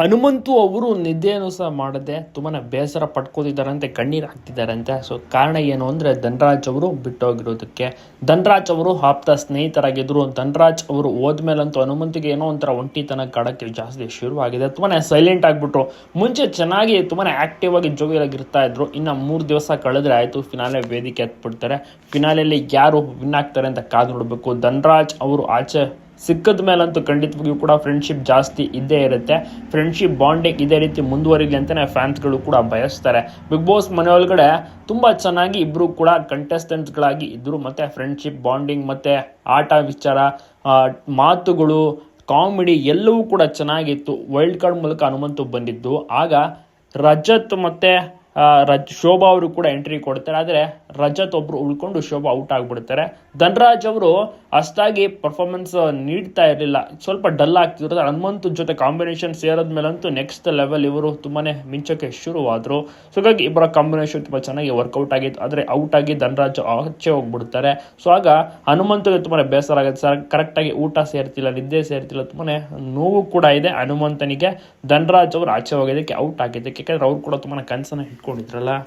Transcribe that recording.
ಹನುಮಂತು ಅವರು ನಿದ್ದೆಯನ್ನು ಸಹ ಮಾಡದೆ ತುಂಬಾ ಬೇಸರ ಪಡ್ಕೋತಿದ್ದಾರಂತೆ, ಕಣ್ಣೀರು ಹಾಕ್ತಿದ್ದಾರಂತೆ. ಸೊ ಕಾರಣ ಏನು ಅಂದರೆ ಧನರಾಜ್ ಅವರು ಬಿಟ್ಟೋಗಿರೋದಕ್ಕೆ. ಧನರಾಜ್ ಅವರು ಆಪ್ತ ಸ್ನೇಹಿತರಾಗಿದ್ದರು ಧನರಾಜ್ ಅವರು ಹೋದ್ಮೇಲಂತೂ ಹನುಮಂತಿಗೆ ಏನೋ ಒಂಥರ ಒಂಟಿತನ ಕಾಡಕ್ಕೆ ಜಾಸ್ತಿ ಶುರುವಾಗಿದೆ. ತುಂಬಾ ಸೈಲೆಂಟ್ ಆಗಿಬಿಟ್ರು. ಮುಂಚೆ ಚೆನ್ನಾಗಿ ತುಂಬಾ ಆಕ್ಟಿವ್ ಆಗಿ ಜೋಗಿಯಾಗಿರ್ತಾ ಇದ್ರು. ಇನ್ನು ಮೂರು ದಿವಸ ಕಳೆದ್ರೆ ಆಯಿತು ಫಿನಾಲೆ ವೇದಿಕೆ ಎತ್ಬಿಡ್ತಾರೆ. ಫಿನಾಲೆಯಲ್ಲಿ ಯಾರು ವಿನ್ ಆಗ್ತಾರೆ ಅಂತ ಕಾದು ನೋಡಬೇಕು. ಧನರಾಜ್ ಅವರು ಆಚೆ ಸಿಕ್ಕದ ಮೇಲಂತೂ ಖಂಡಿತವಾಗಿಯೂ ಕೂಡ ಫ್ರೆಂಡ್ಶಿಪ್ ಜಾಸ್ತಿ ಇದ್ದೇ ಇರುತ್ತೆ. ಫ್ರೆಂಡ್ಶಿಪ್ ಬಾಂಡಿಂಗ್ ಇದೇ ರೀತಿ ಮುಂದುವರಿಲಿ ಅಂತಲೇ ಫ್ಯಾನ್ಸ್ಗಳು ಕೂಡ ಬಯಸ್ತಾರೆ. ಬಿಗ್ ಬಾಸ್ ಮನೆ ಒಳಗಡೆ ತುಂಬ ಚೆನ್ನಾಗಿ ಇಬ್ಬರು ಕೂಡ ಕಂಟೆಸ್ಟೆಂಟ್ಸ್ಗಳಾಗಿ ಇದ್ದರು ಮತ್ತು ಫ್ರೆಂಡ್ಶಿಪ್ ಬಾಂಡಿಂಗ್ ಮತ್ತು ಆಟ ವಿಚಾರ ಮಾತುಗಳು ಕಾಮಿಡಿ ಎಲ್ಲವೂ ಕೂಡ ಚೆನ್ನಾಗಿತ್ತು. ವೈಲ್ಡ್ ಕಾರ್ಡ್ ಮೂಲಕ ಹನುಮಂತು ಬಂದಿದ್ದು. ಆಗ ರಜತ್ ಮತ್ತು ರಜ್, ಶೋಭಾ ಅವರು ಕೂಡ ಎಂಟ್ರಿ ಕೊಡ್ತಾರೆ. ಆದರೆ ರಜತ್ ಒಬ್ರು ಉಳ್ಕೊಂಡು ಶೋಭಾ ಔಟ್ ಆಗಿಬಿಡ್ತಾರೆ. ಧನರಾಜ್ ಅವರು ಅಷ್ಟಾಗಿ ಪರ್ಫಾರ್ಮೆನ್ಸ್ ನೀಡ್ತಾ ಇರಲಿಲ್ಲ. ಸ್ವಲ್ಪ ಡಲ್ ಆಗ್ತಿದ್ರು ಹನುಮಂತು ಜೊತೆ ಕಾಂಬಿನೇಷನ್ ಸೇರಿದ ಮೇಲಂತೂ ನೆಕ್ಸ್ಟ್ ಲೆವೆಲ್ ಇವರು ತುಂಬಾನೇ ಮಿಂಚಕ್ಕೆ ಶುರುವಾದರು. ಸೊ ಹಾಗಾಗಿ ಇಬ್ಬರ ಕಾಂಬಿನೇಷನ್ ತುಂಬ ಚೆನ್ನಾಗಿ ವರ್ಕೌಟ್ ಆಗಿತ್ತು. ಆದರೆ ಔಟ್ ಆಗಿ ಧನರಾಜ್ ಆಚೆ ಹೋಗ್ಬಿಡ್ತಾರೆ. ಸೊ ಆಗ ಹನುಮಂತಗೆ ತುಂಬಾ ಬೇಸರ ಆಗುತ್ತೆ. ಸರ್ ಕರೆಕ್ಟಾಗಿ ಊಟ ಸೇರ್ತಿಲ್ಲ, ನಿದ್ದೆ ಸೇರ್ತಿಲ್ಲ ತುಂಬಾ ನೋವು ಕೂಡ ಇದೆ ಹನುಮಂತನಿಗೆ. ಧನರಾಜ್ ಅವರು ಆಚೆ ಹೋಗೋದಕ್ಕೆ ಔಟ್ ಆಗಿದ್ದಕ್ಕೆ. ಯಾಕಂದ್ರೆ ಅವ್ರು ಕೂಡ ತುಂಬಾ ಕನಸನ್ನ con Itralá